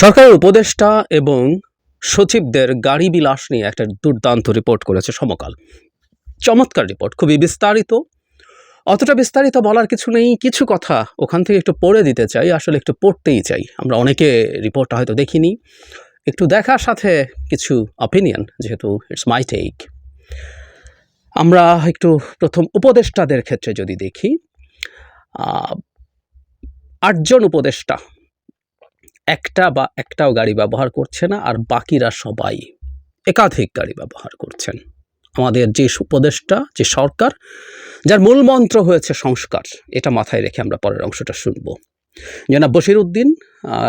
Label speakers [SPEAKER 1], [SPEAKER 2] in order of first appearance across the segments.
[SPEAKER 1] সরকারের উপদেষ্টা এবং সচিবদের গাড়ি বিলাস নিয়ে একটা দুর্দান্ত রিপোর্ট করেছে সমকাল। চমৎকার রিপোর্ট খুবই বিস্তারিত। অতটা বিস্তারিত বলার কিছু নেই, কিছু কথা ওখান থেকে একটু পড়ে দিতে চাই, আসলে একটু পড়তেই চাই। আমরা অনেকে রিপোর্টটা হয়তো দেখিনি। একটু দেখার সাথে কিছু অপিনিয়ন যেহেতু ইটস মাই টেক আমরা একটু প্রথম উপদেষ্টাদের ক্ষেত্রে যদি দেখি আটজন উপদেষ্টা একটা বা একটাও গাড়ি ব্যবহার করছে না আর বাকিরা সবাই একাধিক গাড়ি ব্যবহার করছেন। আমাদের যে উপদেষ্টা যে সরকার, যার মূল মন্ত্র হয়েছে সংস্কার, এটা মাথায় রেখে আমরা পরের অংশটা শুনব। জনাব বশির উদ্দিন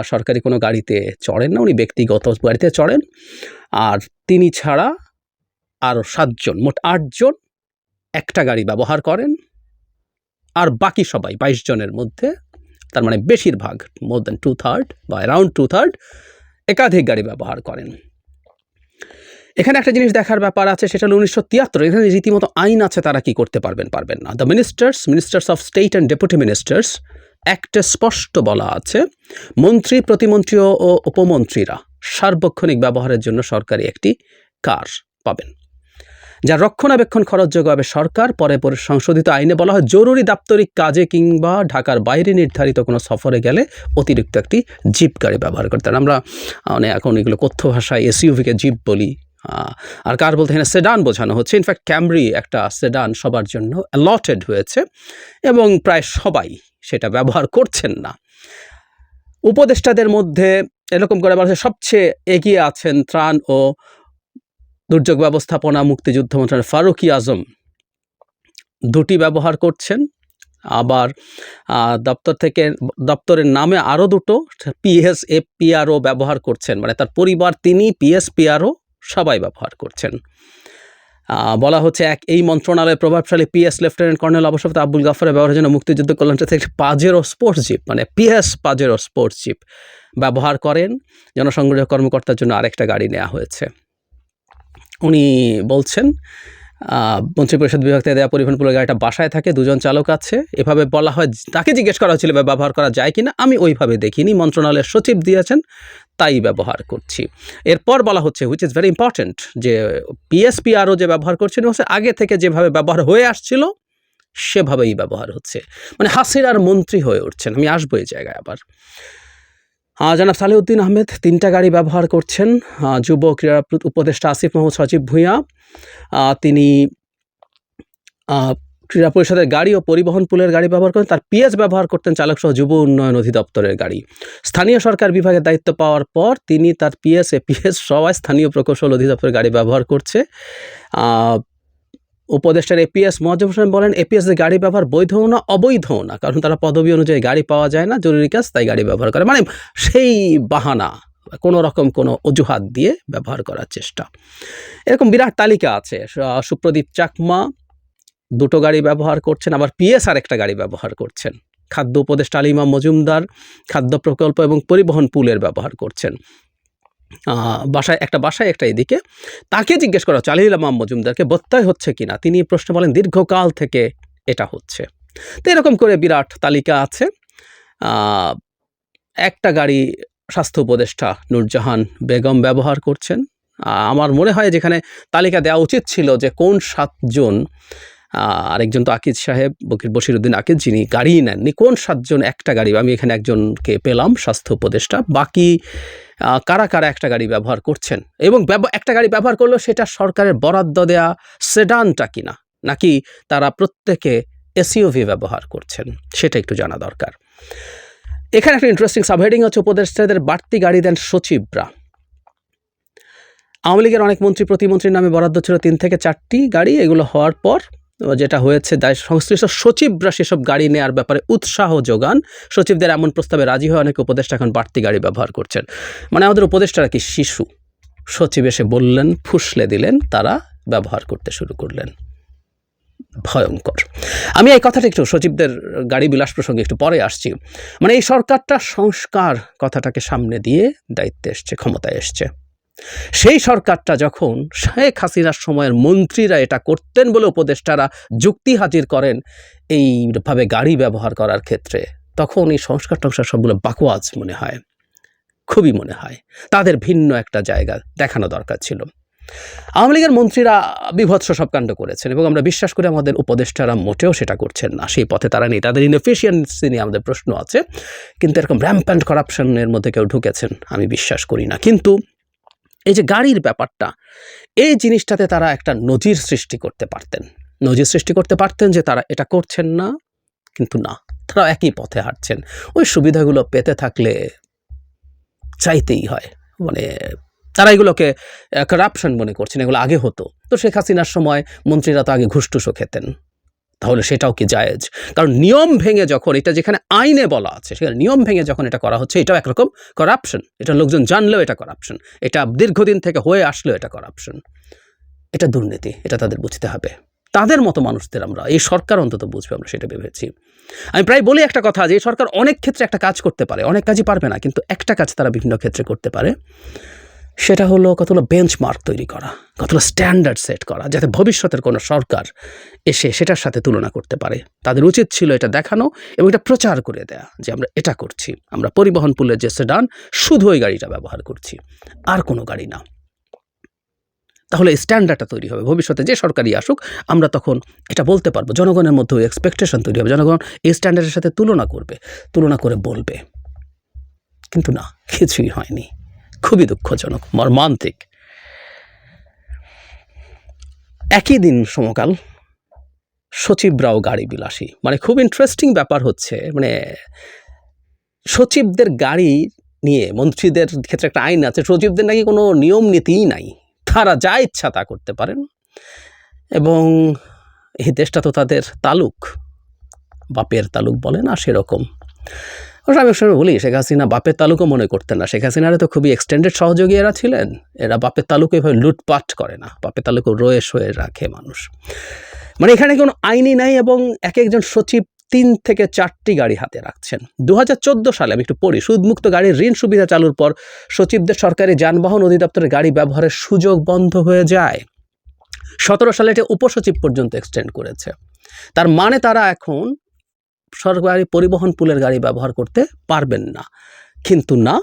[SPEAKER 1] সরকারি কোনো গাড়িতে চড়েন না, উনি ব্যক্তিগত গাড়িতে চড়েন। আর তিনি ছাড়া আরও সাতজন, মোট আটজন একটা গাড়ি ব্যবহার করেন। আর বাকি সবাই বাইশ জনের মধ্যে তার মানে বেশিরভাগ মোর দ্যান টু থার্ড বা অ্যারাউন্ড টু থার্ড একাধিক গাড়ি ব্যবহার করেন। এখানে একটা জিনিস দেখার ব্যাপার আছে, সেটা হলো উনিশশো তিয়াত্তর, এখানে রীতিমতো আইন আছে তারা কি করতে পারবেন পারবেন না। The ministers ministers of state and deputy ministers একটা স্পষ্ট বলা আছে, মন্ত্রী, প্রতিমন্ত্রী ও, উপমন্ত্রীরা সার্বক্ষণিক ব্যবহারের জন্য সরকারি একটি কার পাবেন। যা রক্ষণাবেক্ষণ খরচযোগ্য হবে সরকার, পরে পরে সংশোধিত আইনে বলা হয় জরুরি দাপ্তরিক কাজে কিংবা ঢাকার বাইরে নির্ধারিত কোনো সফরে গেলে অতিরিক্ত একটি জিপ গাড়ি ব্যবহার করতেন আমরা মানে এখন এগুলো কথ্য ভাষায় এসইউভিকে জিপ বলি। আর কার বলতে এখানে সেডান বোঝানো হচ্ছে। ইনফ্যাক্ট ক্যামরি একটা সেডান সবার জন্য অ্যালটেড হয়েছে এবং প্রায় সবাই সেটা ব্যবহার করছেন না। উপদেষ্টাদের মধ্যে এরকম করে বলা সবচেয়ে এগিয়ে আছেন ত্রাণ ও দুর্যোগ ব্যবস্থাপনা মুক্তিযুদ্ধ মন্ত্রণালয় ফারুকি আজম দুটি ব্যবহার করছেন। আবার দপ্তর থেকে, দপ্তরের নামে আরও দুটো পিএস এ পিআরও ব্যবহার করছেন। মানে তার পরিবার তিনি পিএস পিআরও সবাই ব্যবহার করছেন। বলা হচ্ছে এক, এই মন্ত্রণালয়ের প্রভাবশালী পিএস লেফটেন্যান্ট কর্নেল অবসরত আব্দুল গাফারের ব্যবহারের জন্য মুক্তিযুদ্ধ কল্যাণ থেকে পাজেরো স্পোর্টস জিপ মানে পিএস পাজেরো স্পোর্টস জিপ ব্যবহার করেন। জনসংগ্রহ কর্মকর্তার জন্য আরেকটা গাড়ি নেওয়া হয়েছে। উনি বলছেন আহ, মন্ত্রিপরিষদ বিভাগ থেকে দেওয়া পরিবহন পুরো গাড়িটা বাসায় থাকে দুজন চালক আছে। এভাবে বলা হয় তাকে জিজ্ঞেস করা হয়েছিল ব্যবহার করা যায় কিনা? আমি ওইভাবে দেখিনি মন্ত্রণালয়ের সচিব দিয়েছেন তাই ব্যবহার করছি। এরপর বলা হচ্ছে হুইচ ইজ ভেরি ইম্পর্ট্যান্ট যে পিএসপিআরও যে ব্যবহার করছেন হচ্ছে আগে থেকে যেভাবে ব্যবহার হয়ে আসছিল সেভাবেই ব্যবহার হচ্ছে। মানে হাসিনার মন্ত্রী হয়ে উঠছেন। আমি আসব এই জায়গায় আবার। জনাব সালেউদ্দিন আহমেদ, তিনটা গাড়ি ব্যবহার করছেন। যুব ক্রীড়া উপদেষ্টা আসিফ মোহাম্মদ সজীব ভূঁইয়া। তিনি ক্রীড়া পরিষদের গাড়ি ও পরিবহন পুলের গাড়ি ব্যবহার করেন। তার পিএস ব্যবহার করতেন চালকসহ যুব উন্নয়ন অধিদপ্তরের গাড়ি। স্থানীয় সরকার বিভাগের দায়িত্ব পাওয়ার পর তিনি তার পিএস, এপিএস সবাই স্থানীয় প্রকৌশল অধিদপ্তরের গাড়ি ব্যবহার করছে। উপদেষ্টার এপিএস মহাজম হোসেন বলেন এপিএস এর গাড়ি ব্যবহার বৈধও না অবৈধও না, কারণ তারা পদবি অনুযায়ী গাড়ি পাওয়া যায় না, জরুরি কাজ তাই গাড়ি ব্যবহার করে। মানে সেই বাহানা, কোনো রকম কোনো অজুহাত দিয়ে ব্যবহার করার চেষ্টা। এরকম বিরাট তালিকা আছে সুপ্রদীপ চাকমা দুটো গাড়ি ব্যবহার করছেন, আবার পিএস আর একটা গাড়ি ব্যবহার করছেন। খাদ্য উপদেষ্টা আলিমা মজুমদার, খাদ্য প্রকল্প এবং পরিবহন পুলের ব্যবহার করছেন। বাসায়, একটা বাসায়, একটা এদিকে। তাকে জিজ্ঞেস করা হচ্ছে আলিল মজুমদারকে, বত্তায় হচ্ছে কিনা? তিনি প্রশ্ন বলেন, দীর্ঘকাল থেকে এটা হচ্ছে। তো এরকম করে বিরাট তালিকা আছে। একটা গাড়ি স্বাস্থ্য উপদেষ্টা নূরজাহান বেগম ব্যবহার করছেন। আমার মনে হয় যেখানে তালিকা দেওয়া উচিত ছিল যে কোন সাতজন আরেকজন তো আকিজ সাহেব, বকির বশিরুদ্দিন আকিজ যিনি গাড়ি নেননি। কোন সাতজন একটা গাড়ি, আমি এখানে একজনকে পেলাম, স্বাস্থ্য উপদেষ্টা। বাকি কারা কারা একটা গাড়ি ব্যবহার করছেন? এবং একটা গাড়ি ব্যবহার করলেও সেটা সরকারের বরাদ্দ দেয়া সেডানটা কিনা? নাকি তারা প্রত্যেকে এসইউভি ব্যবহার করছেন? সেটা একটু জানা দরকার। এখানে একটা ইন্টারেস্টিং সাবহেডিং হচ্ছে, উপদেষ্টাদের বাড়তি গাড়ি দেন সচিবরা। আওয়ামী লীগের অনেক মন্ত্রী, প্রতিমন্ত্রীর নামে বরাদ্দ ছিল তিন থেকে চারটি গাড়ি, এগুলো হওয়ার পর যেটা হয়েছে সংশ্লিষ্ট সচিবরা সেসব গাড়ি নেওয়ার ব্যাপারে উৎসাহ যোগান। সচিবদের এমন প্রস্তাবে রাজি হয়ে অনেক উপদেষ্টা এখন বাড়তি গাড়ি ব্যবহার করছেন। মানে আমাদের উপদেষ্টারা কি শিশু? সচিব এসে বললেন, ফুসলে দিলেন, তারা ব্যবহার করতে শুরু করলেন। ভয়ঙ্কর। আমি এই কথাটা একটু সচিবদের গাড়ি বিলাস প্রসঙ্গে একটু পরে আসছি। মানে এই সরকারটা সংস্কার কথাটাকে সামনে দিয়ে দায়িত্বে এসছে, ক্ষমতায় এসছে। সেই সরকারটা যখন শেখ হাসিনার সময়ের মন্ত্রীরা এটা করতেন বলে উপদেষ্টারা যুক্তি হাজির করেন এইভাবে গাড়ি ব্যবহার করার ক্ষেত্রে, তখন এই সংস্কার টংস্কার সবগুলো বাকোয়াজ মনে হয়, খুবই মনে হয়। তাদের ভিন্ন একটা জায়গা দেখানো দরকার ছিল। আওয়ামী লীগের মন্ত্রীরা বিভৎস সব কাণ্ড করেছেন এবং আমরা বিশ্বাস করি আমাদের উপদেষ্টারা মোটেও সেটা করছেন না। সেই পথে তারা নেই। তাদের ইনএফিসিয়েন্সি নিয়ে আমাদের প্রশ্ন আছে, কিন্তু এরকম র্যাম্প্যান্ট করাপশনের মধ্যে কেউ ঢুকেছেন, আমি বিশ্বাস করি না। কিন্তু এই যে গাড়ির ব্যাপারটা, এই জিনিসটাতে তারা একটা নজির সৃষ্টি করতে পারতেন। নজির সৃষ্টি করতে পারতেন যে তারা এটা করছেন না, কিন্তু না তারা একই পথে হাঁটছেন। ওই সুবিধাগুলো পেতে থাকলে চাইতেই হয়। মানে তারা এগুলোকে করাপশন মনে করছেন, এগুলো আগে হতো। তো শেখ হাসিনার সময় মন্ত্রীরা তো আগে ঘুষটুসও খেতেন। তাহলে সেটাও কি জায়েজ? কারণ নিয়ম ভেঙে যখন এটা যেখানে আইনে বলা আছে, সেখানে নিয়ম ভেঙে যখন এটা করা হচ্ছে, এটাও একরকম করাপশন এটা লোকজন জানলেও এটা করাপশন এটা দীর্ঘদিন থেকে হয়ে আসলেও এটা করাপশন এটা দুর্নীতি, এটা তাদের বুঝতে হবে। তাদের মতো মানুষদের আমরা, এই সরকার অন্তত বুঝবে, আমরা সেটা ভেবেছি। আমি প্রায় বলি একটা কথা যে, এই সরকার অনেক ক্ষেত্রে একটা কাজ করতে পারে, অনেক কাজই পারবে না, কিন্তু একটা কাজ তারা বিভিন্ন ক্ষেত্রে করতে পারে। সেটা হলো কতগুলো বেঞ্চমার্ক তৈরি করা কতগুলো স্ট্যান্ডার্ড সেট করা, যাতে ভবিষ্যতের কোনো সরকার এসে সেটার সাথে তুলনা করতে পারে। তাদের উচিত ছিল এটা দেখানো এবং এটা প্রচার করে দেয়া যে আমরা এটা করছি। আমরা পরিবহন পুলের যে সেডান শুধু ওই গাড়িটা ব্যবহার করছি, আর কোনো গাড়ি না। তাহলে স্ট্যান্ডার্ডটা তৈরি হবে। ভবিষ্যতে যে সরকারই আসুক, আমরা তখন এটা বলতে পারব। জনগণের মধ্যে ওই এক্সপেকটেশন তৈরি হবে। জনগণ এই স্ট্যান্ডার্ডের সাথে তুলনা করবে, তুলনা করে বলবে। কিন্তু না, কিছুই হয়নি। খুবই দুঃখজনক, মর্মান্তিক। একই দিন সমকাল সচিবরাও গাড়ি বিলাসী। মানে খুব ইন্টারেস্টিং ব্যাপার হচ্ছে মানে সচিবদের গাড়ি নিয়ে মন্ত্রীদের ক্ষেত্রে একটা আইন আছে, সচিবদের নাকি কোনো নিয়ম নীতিই নাই। তারা যা ইচ্ছা তা করতে পারেন। এবং এই দেশটা তো তাদের তালুক, বাপের তালুক বলে না সেরকম। অবশ্য আমি বলি, শেখ হাসিনা বাপের তালুকও মনে করতেন না। শেখ হাসিনারা তো খুবই এক্সটেন্ডেড সহযোগী এরা ছিলেন। এরা বাপের তালুক এভাবে লুটপাট করে না। বাপের তালুকও রয়ে শয়ে রাখে মানুষ। মানে এখানে কোনো আইনি নাই এবং এক একজন সচিব তিন থেকে চারটি গাড়ি হাতে রাখছেন। দু হাজার চোদ্দ সালে আমি একটু পড়ি, সুদমুক্ত গাড়ির ঋণ সুবিধা চালুর পর সচিবদের সরকারি যানবাহন অধিদপ্তরের গাড়ি ব্যবহারের সুযোগ বন্ধ হয়ে যায়। সতেরো সালে এটা উপসচিব পর্যন্ত এক্সটেন্ড করেছে। তার মানে তারা এখন সরকারি পরিবহন পুলের গাড়ি ব্যবহার করতে পারবেন না। কিন্তু না,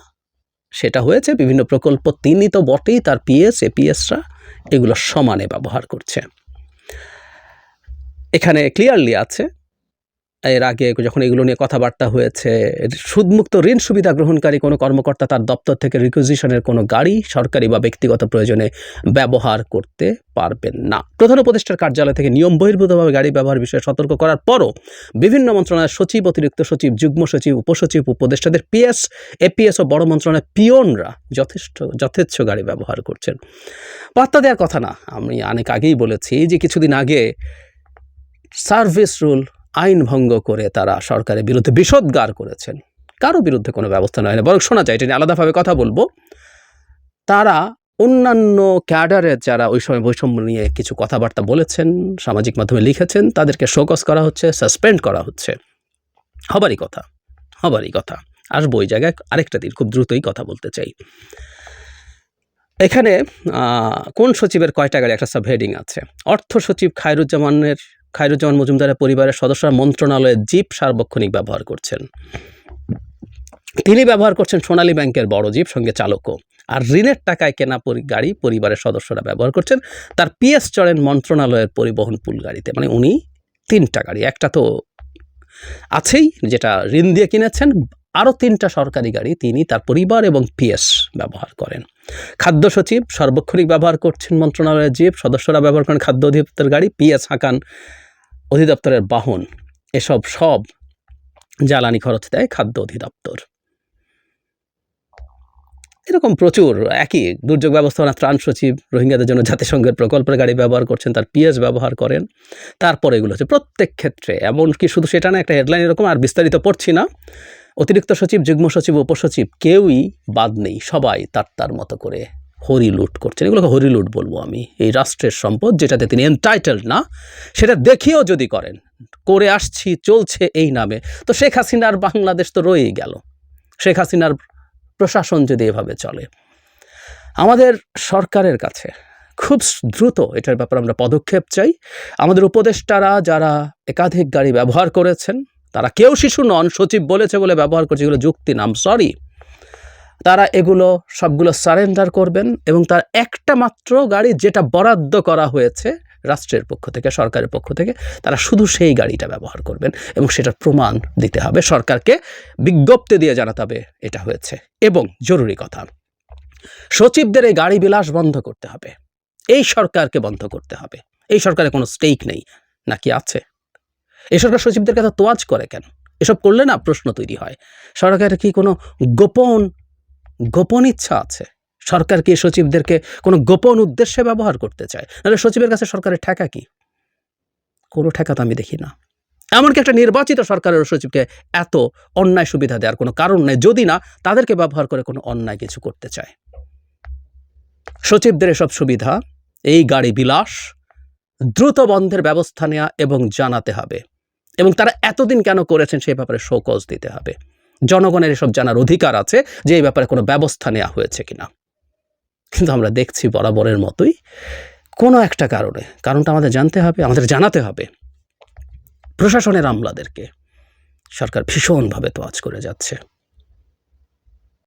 [SPEAKER 1] সেটা হয়েছে বিভিন্ন প্রকল্প তিনি তো বটেই, তার পিএস, এপিএসরা এগুলো সমানে ব্যবহার করছে। এখানে ক্লিয়ারলি আছে এর আগে যখন এগুলো নিয়ে কথাবার্তা হয়েছে সুদমুক্ত ঋণ সুবিধা গ্রহণকারী কোনো কর্মকর্তা তার দপ্তর থেকে রিকুইজিশনের কোনো গাড়ি সরকারি বা ব্যক্তিগত প্রয়োজনে ব্যবহার করতে পারবেন না। প্রধান উপদেষ্টার কার্যালয় থেকে নিয়ম বহির্ভূতভাবে গাড়ি ব্যবহার বিষয়ে সতর্ক করার পরও বিভিন্ন মন্ত্রণালয়ের সচিব, অতিরিক্ত সচিব, যুগ্ম সচিব, উপসচিব, উপদেষ্টাদের পিএস, এপিএস ও বড় মন্ত্রণালয়ের পিয়নরা যথেষ্ট, যথেচ্ছ গাড়ি ব্যবহার করছেন। পাত্তা দেওয়ার কথা না, আমি অনেক আগেই বলেছি যে কিছুদিন আগে সার্ভিস রুল আইন ভঙ্গ করে তারা সরকারের বিরুদ্ধে বিষোদ্গার করেছেন। কারও বিরুদ্ধে কোনো ব্যবস্থা নয় না বরং শোনা যায়, এটা নিয়ে আলাদাভাবে কথা বলব। তারা অন্যান্য ক্যাডারের যারা ওই সময় বৈষম্য নিয়ে কিছু কথাবার্তা বলেছেন, সামাজিক মাধ্যমে লিখেছেন, তাদেরকে শোকস করা হচ্ছে, সাসপেন্ড করা হচ্ছে। হবারই কথা হবারই কথা। আসব ওই জায়গায় আরেকটা দিন, খুব দ্রুতই কথা বলতে চাই। এখানে কোন সচিবের কয়টা গাড়ি, একটা সাব হেডিং আছে? অর্থ সচিব খায়রুজ্জামানের খায়রুজ্জামান মজুমদারের পরিবারের সদস্যরা মন্ত্রণালয়ের জিপ সার্বক্ষণিক ব্যবহার করছেন। তিনি ব্যবহার করছেন সোনালী ব্যাংকের বড় জিপ, সঙ্গে চালকও। আর ঋণের টাকায় কেনা গাড়ি পরিবারের সদস্যরা ব্যবহার করছেন। তার পিএস চড়েন মন্ত্রণালয়ের পরিবহন পুল গাড়িতে। মানে উনি তিনটা গাড়ি, একটা তো আছেই, যেটা ঋণ দিয়ে কিনেছেন। আরও তিনটা সরকারি গাড়ি তিনি তার পরিবার এবং পিএস ব্যবহার করেন। খাদ্য সচিব সার্বক্ষণিক ব্যবহার করছেন মন্ত্রণালয়ের জিপ, সদস্যরা ব্যবহার করেন খাদ্য অধিদপ্তরের গাড়ি, পিএস হাঁকান অধিদপ্তরের বাহন, এসব সব জ্বালানি খরচ দেয় খাদ্য অধিদপ্তর। এরকম প্রচুর, একই দুর্যোগ ব্যবস্থাপনা ত্রাণ সচিব রোহিঙ্গাদের জন্য জাতিসংঘের প্রকল্পের গাড়ি ব্যবহার করছেন, তার পিএস ব্যবহার করেন। তারপরে এগুলো হচ্ছে প্রত্যেক ক্ষেত্রে, এমনকি শুধু সেটা না, একটা হেডলাইন এরকম, আর বিস্তারিত পড়ছি না। অতিরিক্ত সচিব, যুগ্ম সচিব উপসচিব কেউই বাদ নেই, সবাই তার তার মতো করে। হরি লুট করছেন। এগুলোকে হরি লুট বলব আমি। এই রাষ্ট্রের সম্পদ যেটাতে তিনি এনটাইটেল না, সেটা দেখিয়েও যদি করেন। করে আসছি, চলছে এই নামে। তো শেখ হাসিনার বাংলাদেশ তো রয়েই গেল। শেখ হাসিনার প্রশাসন যদি এভাবে চলে। আমাদের সরকারের কাছে খুব দ্রুত এটার ব্যাপারে আমরা পদক্ষেপ চাই। আমাদের উপদেষ্টারা যারা একাধিক গাড়ি ব্যবহার করেছেন, তারা কেউ শিশু নন, সচিব বলেছে বলে ব্যবহার করছে, এগুলো যুক্তি নাম সরি তারা এগুলো সবগুলো সারেন্ডার করবেন এবং তার একটা মাত্র গাড়ি যেটা বরাদ্দ করা হয়েছে রাষ্ট্রের পক্ষ থেকে, সরকারের পক্ষ থেকে, তারা শুধু সেই গাড়িটা ব্যবহার করবেন এবং সেটার প্রমাণ দিতে হবে। সরকারকে বিজ্ঞপ্তি দিয়ে জানাতে হবে এটা হয়েছে। এবং জরুরি কথা, সচিবদের এই গাড়ি বিলাস বন্ধ করতে হবে। এই সরকারকে বন্ধ করতে হবে। এই সরকারের কোনো স্টেক নেই, নাকি আছে? এই সরকার সচিবদের কাছে তোয়াজ করে কেন? এসব করলে না প্রশ্ন তৈরি হয়। সরকারের কি কোনো গোপন গোপন ইচ্ছা আছে। সরকার কি সচিবদেরকে কোনো গোপন উদ্দেশ্যে ব্যবহার করতে চায়? নাহলে সচিবের কাছে সরকারের ঠেকা কি? কোনো ঠেকা তো আমি দেখি না। এমনকি একটা নির্বাচিত সরকারের সচিবকে এত অন্যায় সুবিধা দেওয়ার কোনো কারণ নেই, যদি না, তাদেরকে ব্যবহার করে কোনো অন্যায় কিছু করতে চায়। সচিবদের এসব সুবিধা, এই গাড়ি বিলাস, দ্রুত বন্ধের ব্যবস্থা নেওয়া এবং জানাতে হবে। এবং তারা এতদিন কেন করেছেন সেই ব্যাপারে শোকজ দিতে হবে। জনগণের এসব জানার অধিকার আছে যে এই ব্যাপারে কোনো ব্যবস্থা নেওয়া হয়েছে কিনা। কিন্তু আমরা দেখছি বরাবরের মতোই কোনো একটা কারণে, কারণটা আমাদের জানতে হবে, আমাদের জানাতে হবে। প্রশাসনের আমলাদেরকে সরকার ভীষণভাবে তোয়াজ করে যাচ্ছে।